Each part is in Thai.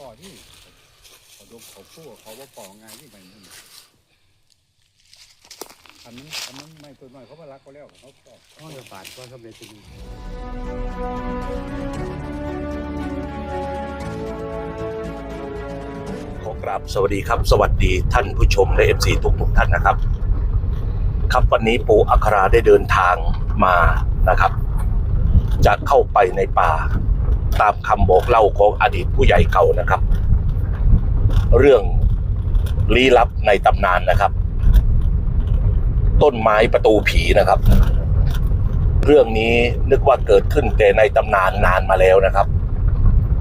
ปอที่เขาดมเขาพูดเขาว่าปอไงที่มันนี่ทำนั้นทำนั้นไม่ตัวน้อยเขามารักเขาแล้วเขาปอข้อจะผ่านก็สำเร็จจริงขอกราบสวัสดีครับ สวัสดีท่านผู้ชมและเอฟซีทุกทุกๆท่านนะครับ ครับวันนี้ปู่อัคราได้เดินทางมานะครับ จะเข้าไปในป่า ตามคำบอกเล่าของอดีตผู้ใหญ่เก่านะครับ เรื่องลี้ลับในตำนานนะครับ ต้นไม้ประตูผีนะครับ เรื่องนี้นึกว่าเกิดขึ้นแต่ในตำนานนานมาแล้วนะครับ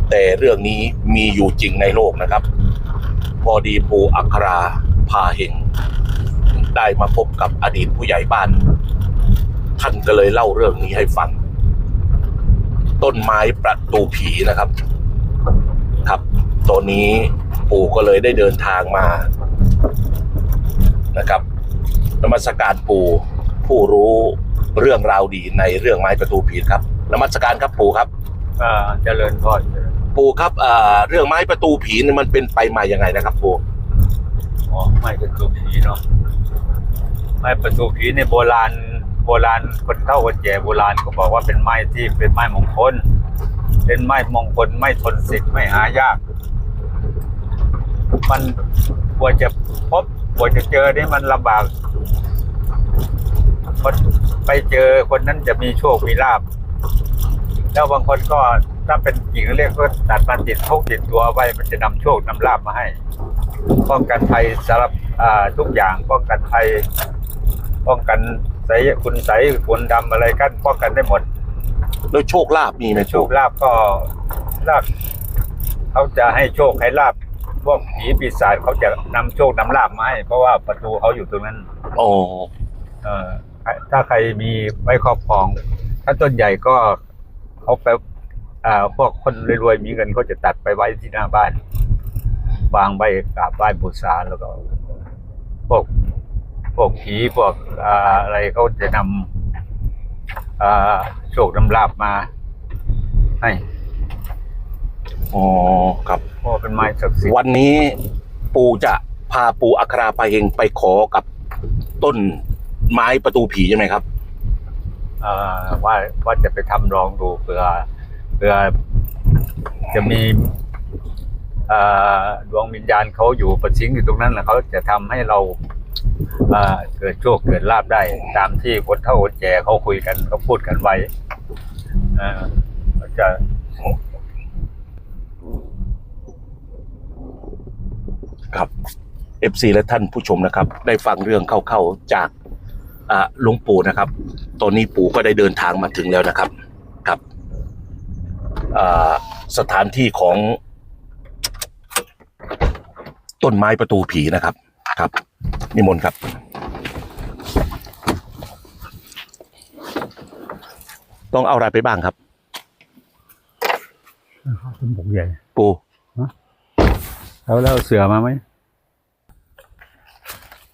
แต่เรื่องนี้มีอยู่จริงในโลกนะครับ พอดีปูอัคราพาเฮงได้มาพบกับอดีตผู้ใหญ่บ้าน ท่านก็เลยเล่าเรื่องนี้ให้ฟัง ต้นไม้ประตูผีนะครับ ครับตัวนี้ปู่ก็เลยได้เดินทางมานะครับนมัสการปู่ผู้รู้เรื่องราวดีในเรื่องไม้ประตูผีครับนมัสการครับปู่ครับอ่าเจริญพรเจริญปู่ครับเอ่อเรื่องไม้ประตูผีเนี่ยมันเป็นไปมายังไงนะครับปู่อ๋อไม่ประตูผีเนาะไม่ประตูผีในโบราณ โบราณคนเฒ่าคนแก่โบราณเขาบอกว่าเป็นไม้ที่เป็นไม้มงคล เป็นไม้มงคลไม่ทนสิทธิ์ไม่หายาก มันกว่าจะพบกว่าจะเจอนี่มันลำบากคนไปเจอคนนั้นจะมีโชคมีลาบแล้วบางคนก็ถ้าเป็นหญิงเรียกก็ตัดมันติดพกติดตัวไว้มันจะนำโชคนำลาบมาให้ ป้องกันภัยสำหรับทุกอย่างป้องกันภัยป้องกัน ใสยคุณใสยฝนดำอะไรกันป้องกันได้หมดแล้วโชคลาภมีไหมโชคลาภก็ลาภเขาจะให้โชคให้ลาบพวกผีปีศาจเขาจะนำโชคนำลาบมาให้เพราะว่าประตูเขาอยู่ตรงนั้น อ๋อเอ่อถ้าใครมีไว้ครอบครอง ถ้าต้นใหญ่ก็เขาไปอ่าพวกคนรวยๆมีเงินเขาจะตัดไปไว้ที่หน้าบ้านวางใบกราบไหว้บูชาแล้วก็ พวก พวกผีพวกอ่าอะไรเขาจะนำอ่าโชคนำลาบมาให้อ๋อครับเพราะว่าเป็นไม้ศักดิ์สิทธิ์วันนี้ปู่จะพาปู่อัคราไปเองไปขอกับต้นไม้ประตูผีใช่ไหมครับอ่าว่าว่าจะไปทำลองดูเผื่อเผื่อจะมีอ่าดวงวิญญาณเขาอยู่ประชิงอยู่ตรงนั้นแหละเขาจะทำให้เราอ่า เกิดโชคเกิดลาบได้ ตามที่คนเฒ่าคนแก่เขาคุยกันเขาพูดกันไว้จะครับ FC และท่านผู้ชมนะครับ ได้ฟังเรื่องเข้าๆจากหลวงปู่นะครับ ตอนนี้ปู่ก็ได้เดินทางมาถึงแล้วนะครับครับสถานที่ของต้นไม้ประตูผีนะครับ ครับนิมนต์ครับ ต้องเอาอะไรไปบ้างครับเป็นผมใหญ่ ปู่แล้วแล้วเสือมาไหม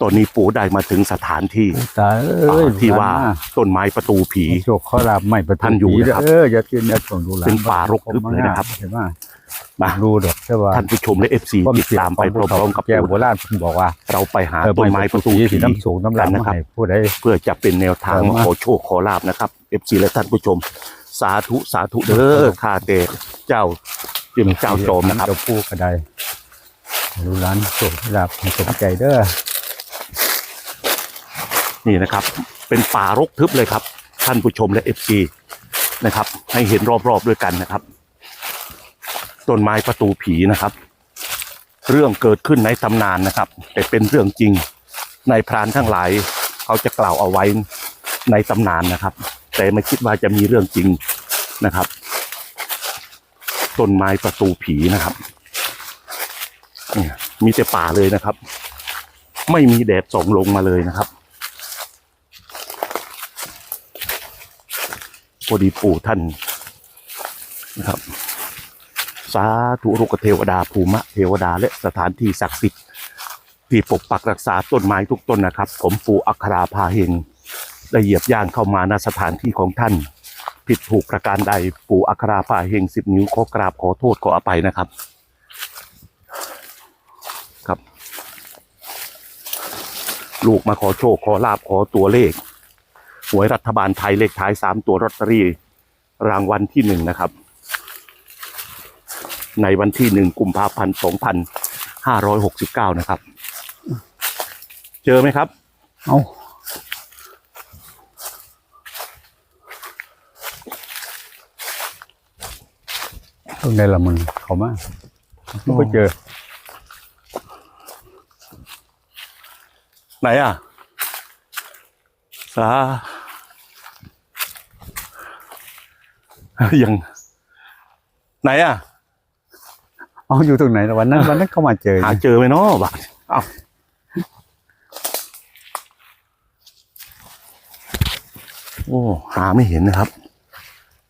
ตอนนี้ปู่ได้มาถึงสถานที่ตายเอ้ยอ่าที่ว่าต้นไม้ประตูผีโชคเขาลาบไม่ประท่านอยู่นะครับเอออย่ากินอย่าส่งดูหลานเป็นป่ารกทึบเลยนะครับเห็นไหม มาดูดอกใช่ป่ะท่านผู้ชมและเอฟซีติดตามไปพร้อมๆกับแกโบปู่ราณผมบอกว่า เราไปหาเออต้นไม้ประตูสีผีน้ำสูงน้ำลายกันนะนะคครัรับบผู้ใดเพื่อจะเป็นแนวทางเออมามาขอโชคขอลาบนะครับเอฟซีและท่านผู้ชม สาธุสาธุเด้อข้าแต่เจ้าเจ้าเจ้าโจมนะครับเจ้าผู้กระไดดูร้านโชคลาบให้สมใจเด้อนี่นะครับ เป็นป่ารกทึบเลยครับ ท่านผู้ชมและเอฟซีนะครับ ให้เห็นรอบๆด้วยกันนะครับ ต้นไม้ประตูผีนะครับ เรื่องเกิดขึ้นในตำนานนะครับ แต่เป็นเรื่องจริงในพรานทั้งหลาย เขาจะกล่าวเอาไว้ในตำนานนะครับ แต่ไม่คิดว่าจะมีเรื่องจริงนะครับต้นไม้ประตูผีนะครับเนี่ยมีแต่ป่าเลยนะครับ ไม่มีแดดส่องลงมาเลยนะครับพอดีปู่ท่านนะครับ สาธุรุกเทวดาภูมะเทวดาและสถานที่ศักดิ์สิทธิ์ที่ปกปักรักษาต้นไม้ทุกต้นนะครับ ผมปูอัคราพาเฮงได้เหยียบย่างเข้ามาณสถานที่ของท่าน ผิดถูกประการใดปูอัคราพาเฮงสิบนิ้วขอกราบขอโทษขออภัยนะครับ ครับ ลูกมาขอโชคขอลาบขอตัวเลขหวยรัฐบาลไทยเลขท้ายสามตัวรอตเตอรี่รางวัลที่หนึ่งนะครับ ในวันที่หนึ่งกุมภาพันธ์สองพันห้าร้อยหกสิบเก้านะครับ เจอไหมครับ เอาตรงไหนละมึงเขามาไม่ไปเจอ ไหนอะสายัง ไหนอะ เอาอยู่ตรงไหนล่ะวันนั้นวันนั้นเขามาเจอหาเจอไหมเนาะบักเอ้าโอ้หาไม่เห็นนะครับ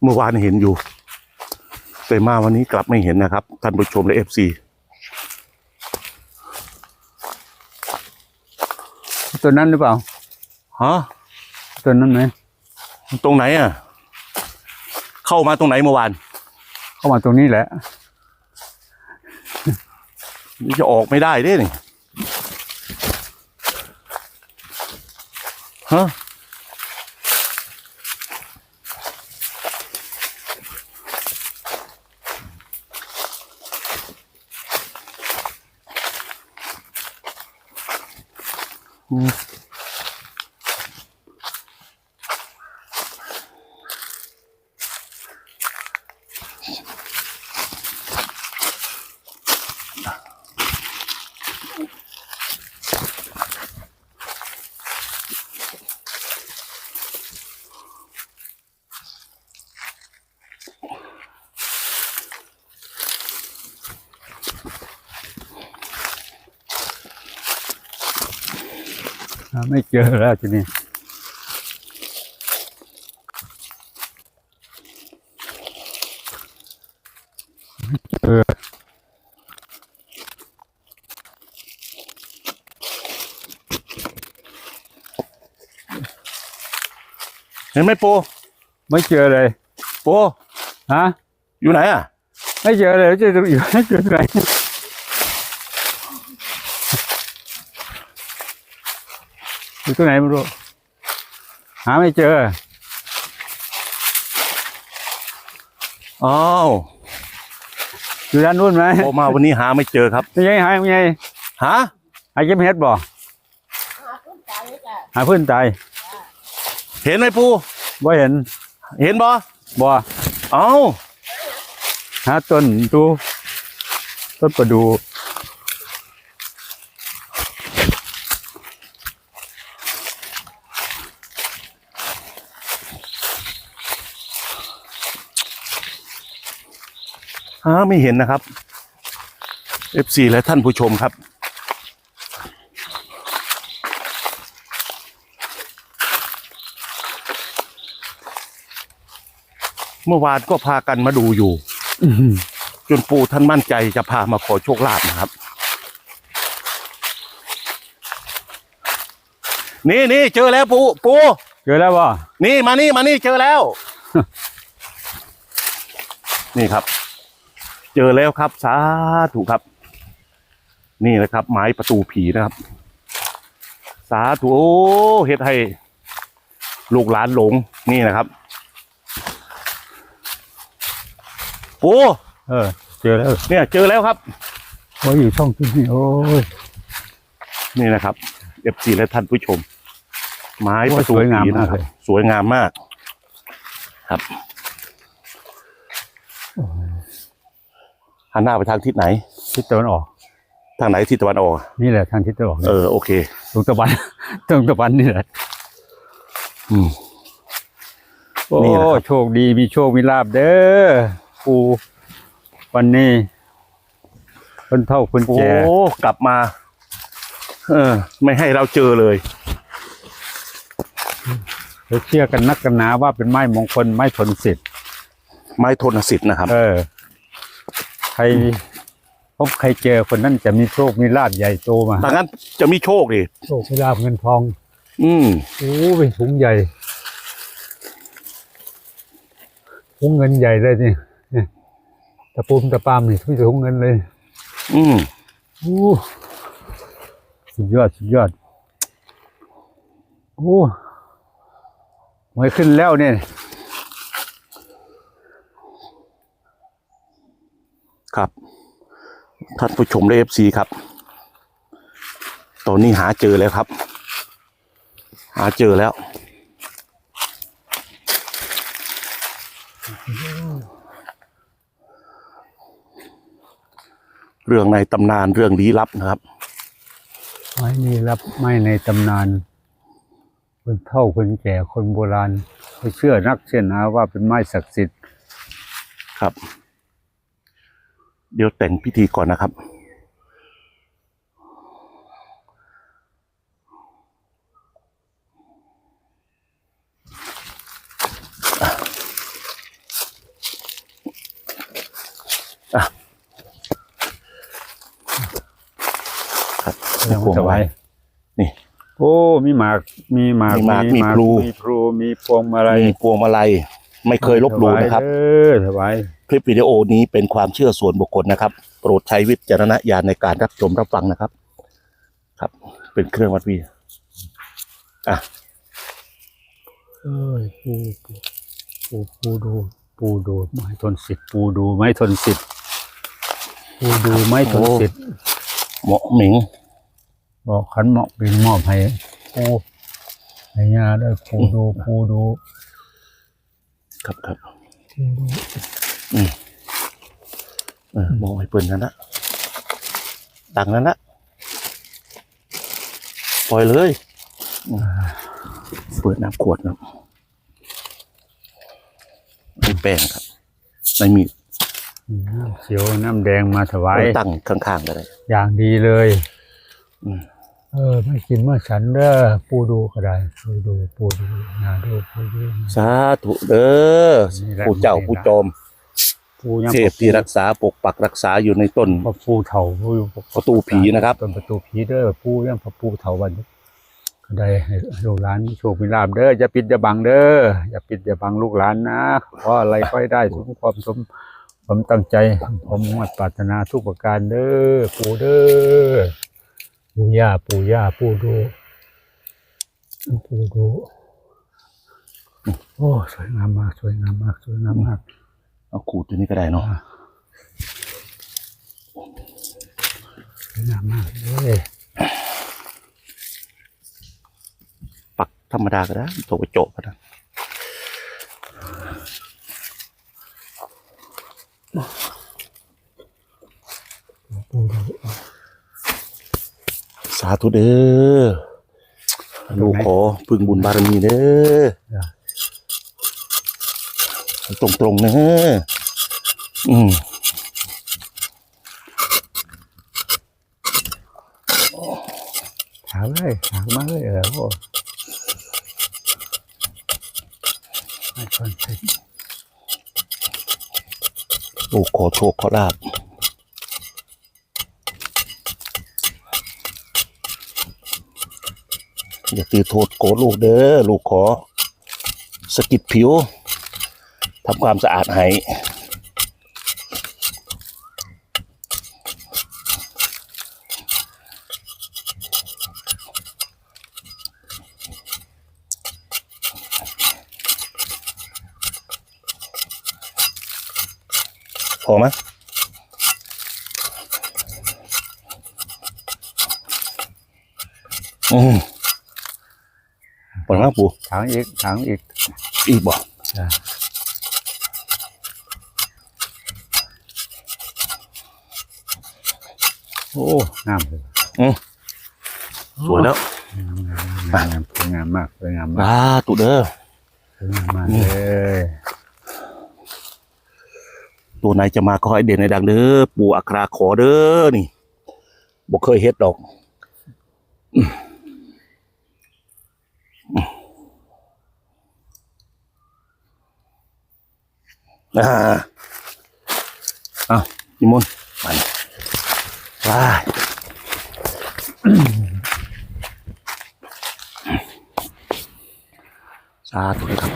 เมื่อวานเห็นอยู่ แต่มาวันนี้กลับไม่เห็นนะครับท่านผู้ชมและเอฟซีตัวนั้นหรือเปล่าฮะตัวนั้นไหมตรงไหนอะ เข้ามาตรงไหนเมื่อวาน เข้ามาตรงนี้แหละ นี่จะออกไม่ได้เด้นี่ฮะ ไม่เจอแล้วทีนี้เออเห็นไหมโปไม่เจอเลยโปฮะอยู่ไหนอะ ไม่เจอเลยเจอตรงอยู่ไม่เจอตรงไหน อยู่ตรงไหนไม่รู้ หาไม่เจออ้าวอยู่ด้านนู้นไหมโปมาวันนี้หาไม่เจอครับไม่ใช่หาไม่ใช่ฮะหาเก็บเห็ดบ่หาพื้นตายเห็นไหมปูบ่เห็น เห็นบ่บ่เอ้าหาต้นดูต้นประดู ไม่เห็นนะครับ FC และท่านผู้ชมครับ เมื่อวานก็พากันมาดูอยู่อื้อหือจนปู่ท่านมั่นใจจะพามาขอโชคลาภนะครับ นี่นี่เจอแล้วปู่ปู่เจอแล้วบ่นี่มานี่มานี่เจอแล้ว นี่ครับ เจอแล้วครับ สาธุครับ นี่นะครับ ไม้ประตูผีนะครับ สาธุโอ้เฮ็ดให้ ลูกหลานหลงนี่นะครับโอ้เออ เจอแล้วเนี่ย เจอแล้วครับโอ้ยอยู่ช่องที่นี่โอ้ยนี่นะครับเอฟซีและท่านผู้ชม ไม้ประตูโอ้ยสวยงามผีมากนะครับเลยสวยงามมาก ครับ หันหน้าไปทางทิศไหน ทิศตะวันออก ทางไหนทิศตะวันออก นี่แหละทางทิศตะวันออกเออโอเค ตรงตะวัน ตรงตะวันนี่แหละอืมโอ้นี่แหละครับ โชคดีมีโชคมีลาบเด้อปูวันนี้คนเท่าคนโอ้แก่กลับมา เออ ไม่ให้เราเจอเลยเราเชื่อกันนักกันหนาว่าเป็นไม้มงคลไม้ทนสิทธิ์ไม้ทนสิทธิ์นะครับ เออ ใครพบใครเจอคนนั้นจะมีโชค มีลาบใหญ่โตมาดังนั้นจะมีโชคดิโชคมีลาบเงินทอง อืมโอ้เป็นถุงใหญ่ถุงเงินใหญ่เลยนี่เนี่ยตะปูมตะปามนี่ทุกถุงเงินเลย อืมโอ้สุดยอดสุดยอดโอ้หวยขึ้นแล้วเนี่ย ครับท่านผู้ชมเอฟซีครับ ตอนนี้หาเจอแล้วครับ หาเจอแล้ว เรื่องในตำนานเรื่องลี้ลับนะครับ ไม้นี้รับไม้ในตำนาน คนเฒ่าคนแก่คนโบราณเขาเชื่อนักเชื่อนาว่าเป็นไม้ศักดิ์สิทธิ์ครับ เดี๋ยวแต่งพิธีก่อนนะครับอะครับยังไม่สบายนี่ โอ้ มีหมาก มีหมากมีหมากมีพลู มีพลูมีพวงมาลัยมีพวงมาลัยไม่เคยลบหลู่นะครับ เออสบาย คลิปวิดีโอนี้เป็นความเชื่อส่วนบุคคลนะครับ โปรดใช้วิจารณญาณในการรับชมรับฟังนะครับ ครับ เป็นเครื่องวัดวีอะเอ้ยปูปูปูปูดู ปูดูไม้ทนสิทธิ์ปูดูไม้ทนสิทธิ์ปูดูไม้ทนสิทธิ์เหมาะหมิงบอกขันเหมาะเป็นมอบให้ปูให้ยาได้ปูดูปูดู ครับครับปูดู เออมองให้เปิดนั่นนะดังนั้นนะปล่อยเลยอืมเปิดน้ำขวดนะไม่แป้งครับไม่มีน้ำเขียวน้ำแดงมาถวายตั้งข้างๆก็ได้อย่างดีเลยอืมเออไม่กินเมื่อฉันเด้อปูดูก็ได้ปูดูปูดูนาดูปูดูสาธุเด้อนี่แหละผู้เจ้าผู้จอม ปูยังเทพที่รักษาปกปักรักษาอยู่ในต้นพระปูเถาปูประตูผีนะครับต้นประตูผีเด้อปูยังพระปูเถาวันนี้ก็ได้ให้ลูกหลานมีโชคมีลาบเด้ออย่าปิดอย่าบังเด้ออย่าปิดอย่าบังลูกหลานนะขออะไรก็ให้ได้สมความสมผมตั้งใจผมมุ่งมั่นปรารถนาทุกประการเด้อปูเด้อปูย่าปูย่าปูดูปูดูโอ้สวยงามมากสวยงามมากสวยงามมาก เอาขูดตัวนี้ก็ได้เนาะสวยงามมากเลยปักธรรมดาก็ได้โถกระโจกก็ได้ปูดูสาธุเด้อลูกขอพึ่งบุญบารมีเด้อ ตรงตรงๆนะอืมถามเลยถามมาเลยเออโอ้ไม่ค่อยใช่ลูกขอโชคขอลาบอย่าตีโทษโกรธลูกเด้อลูกขอสะกิดผิว ทำความสะอาดให้พอไหมอืมปวดมากปูถามอีกถามอีก อีกบ่ จ้ะ โอ้งามเลยสวยแล้วงามงามสวยงามมากสวยงามมากอ่าตุเด้อสวยงามมากเลยตัวไหนจะมาก็ให้เด่นในดังเด้อปู่อัคราขอเด้อนี่บ่เคยเฮ็ดดอกอืมอ่าเอานิมนต์ไป ไปสาธุครับ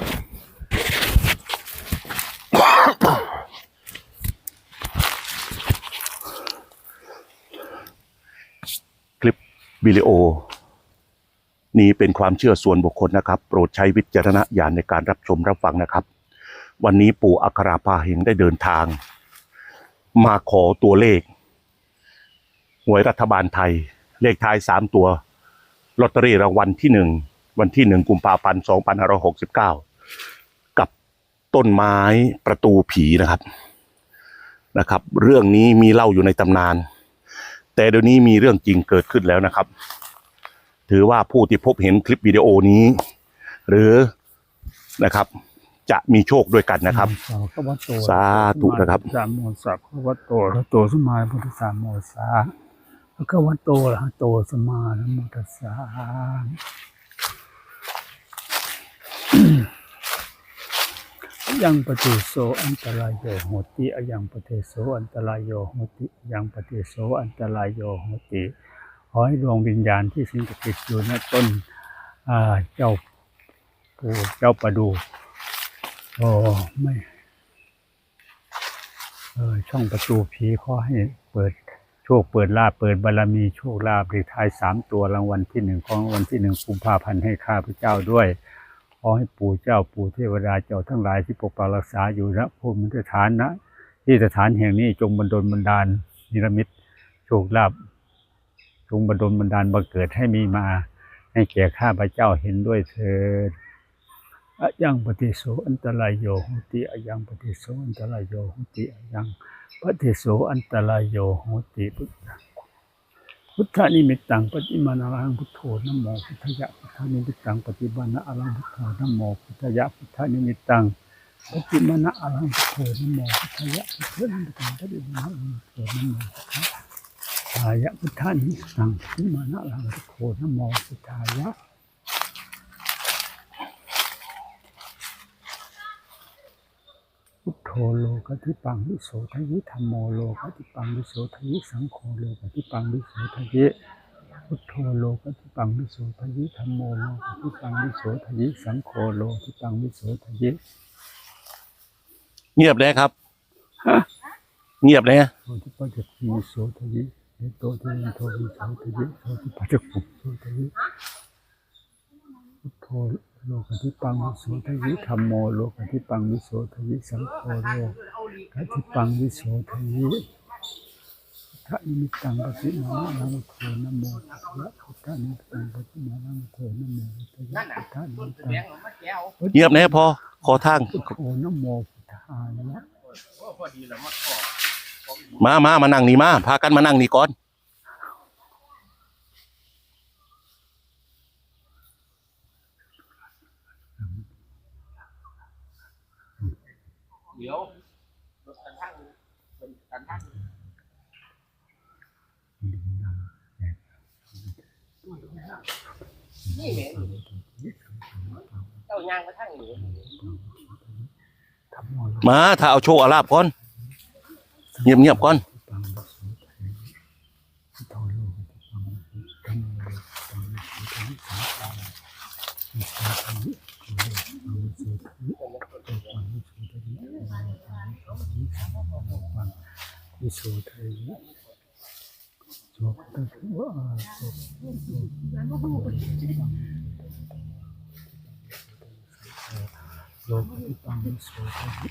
คลิปวิดีโอ นี้เป็นความเชื่อส่วนบุคคลนะครับ โปรดใช้วิจารณญาณในการรับชมรับฟังนะครับ วันนี้ปู่อัคราพาเหงได้เดินทาง มาขอตัวเลข หวยรัฐบาลไทย เลขท้ายสามตัวลอตเตอรี่รางวัลที่หนึ่งวันที่หนึ่งกุมภาพันธ์สองพันห้าร้อยหกสิบเก้ากับต้นไม้ประตูผีนะครับนะครับ เรื่องนี้มีเล่าอยู่ในตำนาน แต่เดี๋ยวนี้มีเรื่องจริงเกิดขึ้นแล้วนะครับ ถือว่าผู้ที่พบเห็นคลิปวิดีโอนี้ หรือนะครับ จะมีโชคด้วยกันนะครับ สาขวัตโตสาธุนะครับสามโมสัพพะวัตโตอะระโตสมมาพุทธสามโมสา พระขวัตโตอะระหะโตสมานะโมตัสสะยังปฏิโสอันตรายโยโหติอยังปฏิโสอันตรายโยโหติอยังปฏิโสอันตรายโยโหติขอให้ดวงวิญญาณที่สิงสถิตอยู่ณต้นเจ้าปู่เจ้าประดูโอ้ไม่เออช่องประตูผีขอให้เปิด ชคเปิดลาภเปิดบารมีโชคลาภเลขท้ายสามตัวรางวัลที่หนึ่งของรางวัลที่หนึ่งกุมภาพันธ์ให้ข้าพเจ้าด้วย ขอให้ปู่เจ้าปู่เทวดาเจ้าทั้งหลายที่ปกปักรักษาอยู่ณภูมิสถานนะ ที่สถานแห่งนี้จงบันดลบันดาล นิรมิตโชคลาภจงบันดลบันดาลบังเกิดให้มีมาให้แก่ข้าพเจ้าเห็นด้วยเถิดอะยังปฏิโสอันตรายโยโหติอะยังปฏิโสอันตรายโยโหติอะยัง ปฏิโสอันตรายโยโหติพุทธพุทธานิมิตตังปฏิมานารังพุทโธนะโมพุทธยะพุทธานิมิตตังปฏิมานาอรังพุทโธนโมพุทธยะพุทธานิมิตตังปฏิมานาอรังพุทโธนโมพุทธยะพุทธานิมิตตังปฏิมานาอรังพุทโธนโมพุทธายะพุทธานิมิตตังปฏิมานาอรังพุทโธนโมพุทธายะ พุทโธโลกติปังวิโสทยิธรรมโมโลกติปังวิโสทยิสังโฆโลกติปังวิโสทยิพุทโธโลกติปังวิโสทยิธรรมโมโลกติปังวิโสทยิสังโฆโลกติปังวิโสทยิเงียบเลยครับเงียบเลยโสติปัจจคีวิโสทยิเอโตเทนโทวิโสทยิโสติปัจจคุโสทยิพุทโธ โลกติปังวิโสทยิธรรมโมโลกติปังวิโสทยิสังโฆโลกติปังวิโสทยิพระนิมิตังปฏิมานังโทนะโมพุทธะพุทธนิมิตังปฏิมานังโทนะโมพุทธะพุทธะนิมิตังเงียบเลยพอขอทางพุทโธนะโมพุทธายะมามามานั่งนี่มาพากันมานั่งนี่ก่อน เดี๋ยวรถกันทั้ง กันทั้งนี่แหละเจ้ายางมาทั้งนี้ธรรมโมโลมาถ้าเอาโชว์อาลาบก่อน เงียบเงียบๆก่อน ปังวิโสทยิพุทโธโลกติปังธรรมโมโลกติปังวิโสทยิวิโสทยิโลกติปังวิโสทยิโลกติปังวิโสทยิธรรมโมโลกติปัง วิโสทยิโสตะวะโสโลกติตังวิโสทยิ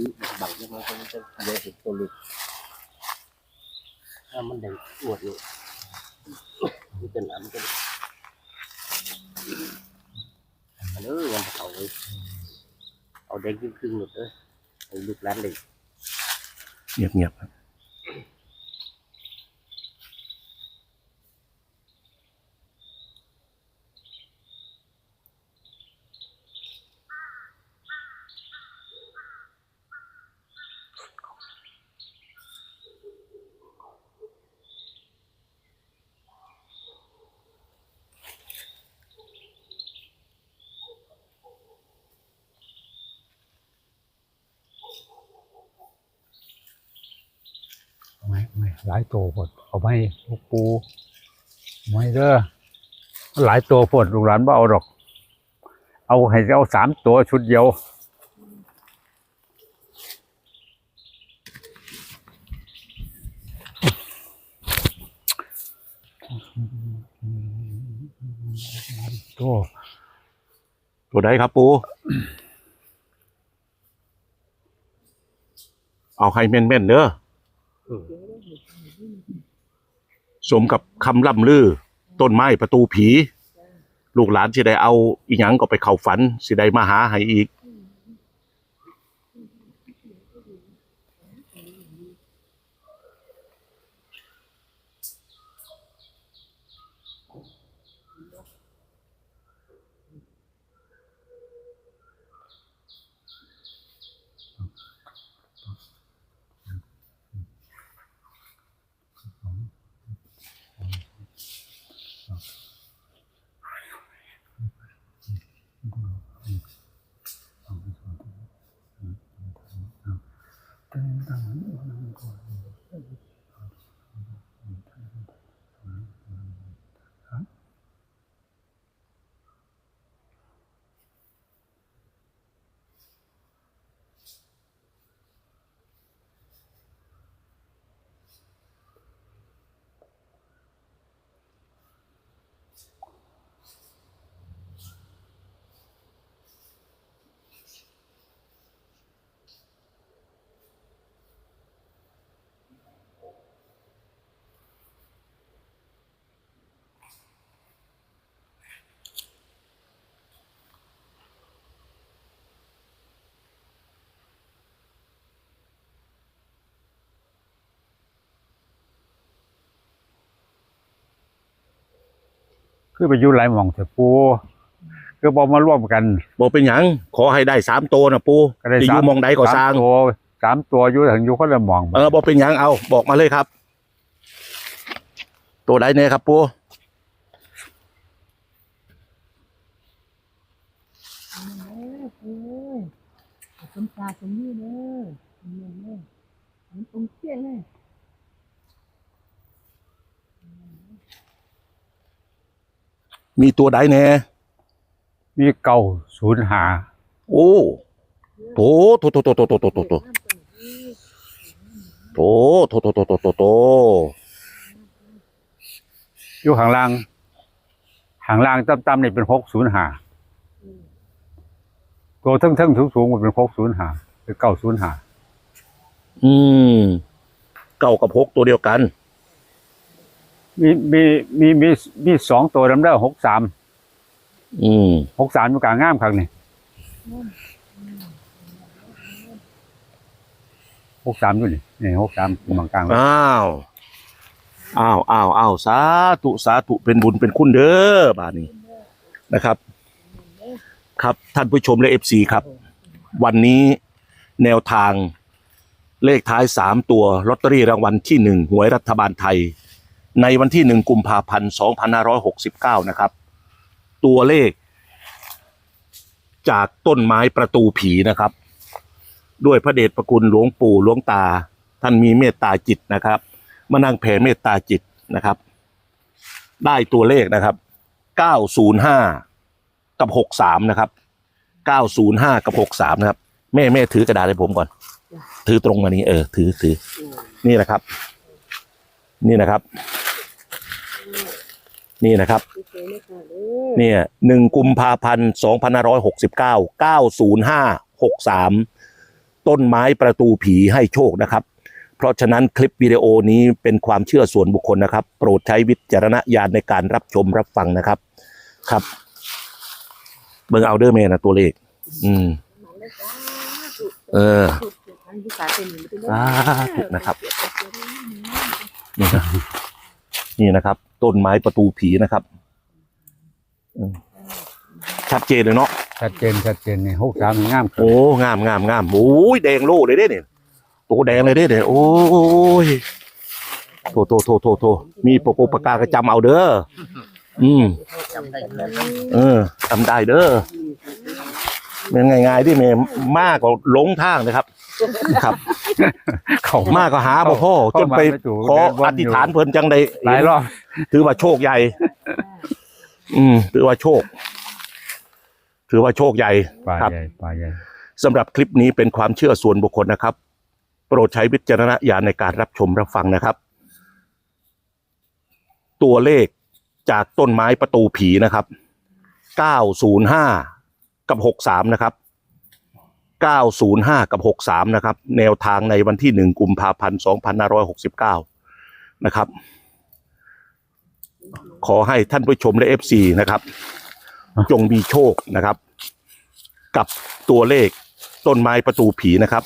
คือบังยังไงก็มันจะเยอะเห็นตัวเล็กถ้ามันแดงอวดเลยมันเป็นน้ำเป็นอันนี้ยังเอาเลยเอาแดงครึ่งๆหมดเลยไอ้ลูกร้านเลยเงียบๆครับ หลายตัวพดเอาไม่ลูกปูไม่เด้อหลายตัวพดลูกหลานบ่เอาดอก เอาให้เอาสามตัวชุดเดียวตัวตัวใดครับปู เอาให้แม่นๆเด้อ สมกับคำล่ำลือ ต้นไม้ประตูผี ลูกหลานสิได้เอาอีหยังก็ไปเข้าฝัน สิได้มาหาให้อีก คือไปอยู่หลายหม่องเถอะปูคือบอกมาร่วมกัน บอกเป็นหยังขอให้ได้สามตัวนะปูก็ได้จะอสายู่มมองใดก็สร้างสมตัวสามตัวอยู่ถึงอยู่คนละหม่องเออบอกเป็นหยังเอาบอกมาเลยครับ ตัวใดเนี่ยครับปูเออสมตาสมนี่เด้อเนี่ยเด้อมันตรงเปี้ยเลย มีตัวใดแน่มีเก่าศูนย์หาโอ้โตโตโตโตโตโตโตโตโตโตโตโตโตโตโตโตอยู่ข้างล่างข้างล่างต่ำๆนี่เป็นหกศูนย์หาตัวเทั้งๆสูงๆมันเป็นหกศูนย์หาเป็นเก้าศูนย์หาอืมเก้ากับหกตัวเดียวกัน มีมีมีมีมีสองตัวดำเด้อหกสามอืมหกสามอยู่กลางง่ามครั้งนี่หกสามอยู่นี่นี่หกสามอยู่กลางๆอ้าวอ้าวอ้าวอ้าวสาธุสาธุเป็นบุญเป็นคุณเด้อบาดนี้นะครับ ครับท่านผู้ชมและเอฟซีครับ วันนี้แนวทางเลขท้ายสามตัวลอตเตอรี่รางวัลที่หนึ่งหวยรัฐบาลไทย ในวันที่หนึ่งกุมภาพันธ์สองพันห้าร้อยหกสิบเก้านะครับ ตัวเลข จากต้นไม้ประตูผีนะครับ ด้วยพระเดชพระคุณหลวงปู่หลวงตา ท่านมีเมตตาจิตนะครับมานั่งแผ่เมตตาจิตนะครับ ได้ตัวเลขนะครับ905กับ63นะครับ905กับ63นะครับ แม่แม่ถือกระดาษให้ผมก่อน ถือตรงมานี้เออ ถือถือนี่นะครับ นี่นะครับ นี่นะครับ เนี่ยหนึ่งกุมภาพันธ์สองพันห้าร้อยหกสิบเก้าเก้าศูนย์ห้าหกสามต้นไม้ประตูผีให้โชคนะครับ เพราะฉะนั้นคลิปวิดีโอนี้เป็นความเชื่อส่วนบุคคลนะครับ โปรดใช้วิจารณญาณในการรับชมรับฟังนะครับ ครับ เบิ่งเอาเดอร์เมนะตัวเลข อืม เออสาธุนะครับ นี่นะนี่นะครับ ต้นไม้ประตูผีนะครับอืมชัดเจนเลยเนาะชัดเจนชัดเจนนี่หกสามงามครับโอ้งามงามงามโอ้ยแดงโล่เลยเด้เนี่ยตัวแดงเลยเด้เนี่ยโอ้ยโทโทโทโทโทมีปกปากกากระจำเอาเด้ออืมจำได้แล้วเออจำได้เด้อเป็นไงไงที่เมมากกว่าหลงทางนะครับ ครับ เขามากก็หาบ่พ่อจนไปเข้ามาไม่ถูกขอเดินวนอยู่อธิษฐานเพิ่นจังได้หลายรอบถือว่าโชคใหญ่ อืมถือว่าโชค ถือว่าโชคใหญ่ป่าครับใหญ่ป่าใหญ่สำหรับคลิปนี้เป็นความเชื่อส่วนบุคคลนะครับ โปรดใช้วิจารณญาณในการรับชมรับฟังนะครับ ตัวเลขจากต้นไม้ประตูผีนะครับ 905 กับ 63 นะครับ 905 กับ 63 นะครับ แนวทางในวันที่ 1 กุมภาพันธ์ 2569 นะครับ ขอให้ท่านผู้ชมและ FC นะครับ จงมีโชคนะครับ กับตัวเลขต้นไม้ประตูผีนะครับ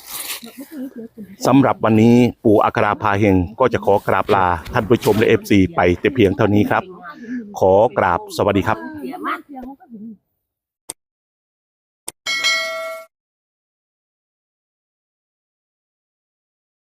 สำหรับวันนี้ปู่อัคราพาเฮงก็จะขอกราบลาท่านผู้ชมและ FC ไปแต่เพียงเท่านี้ครับ ขอกราบสวัสดีครับ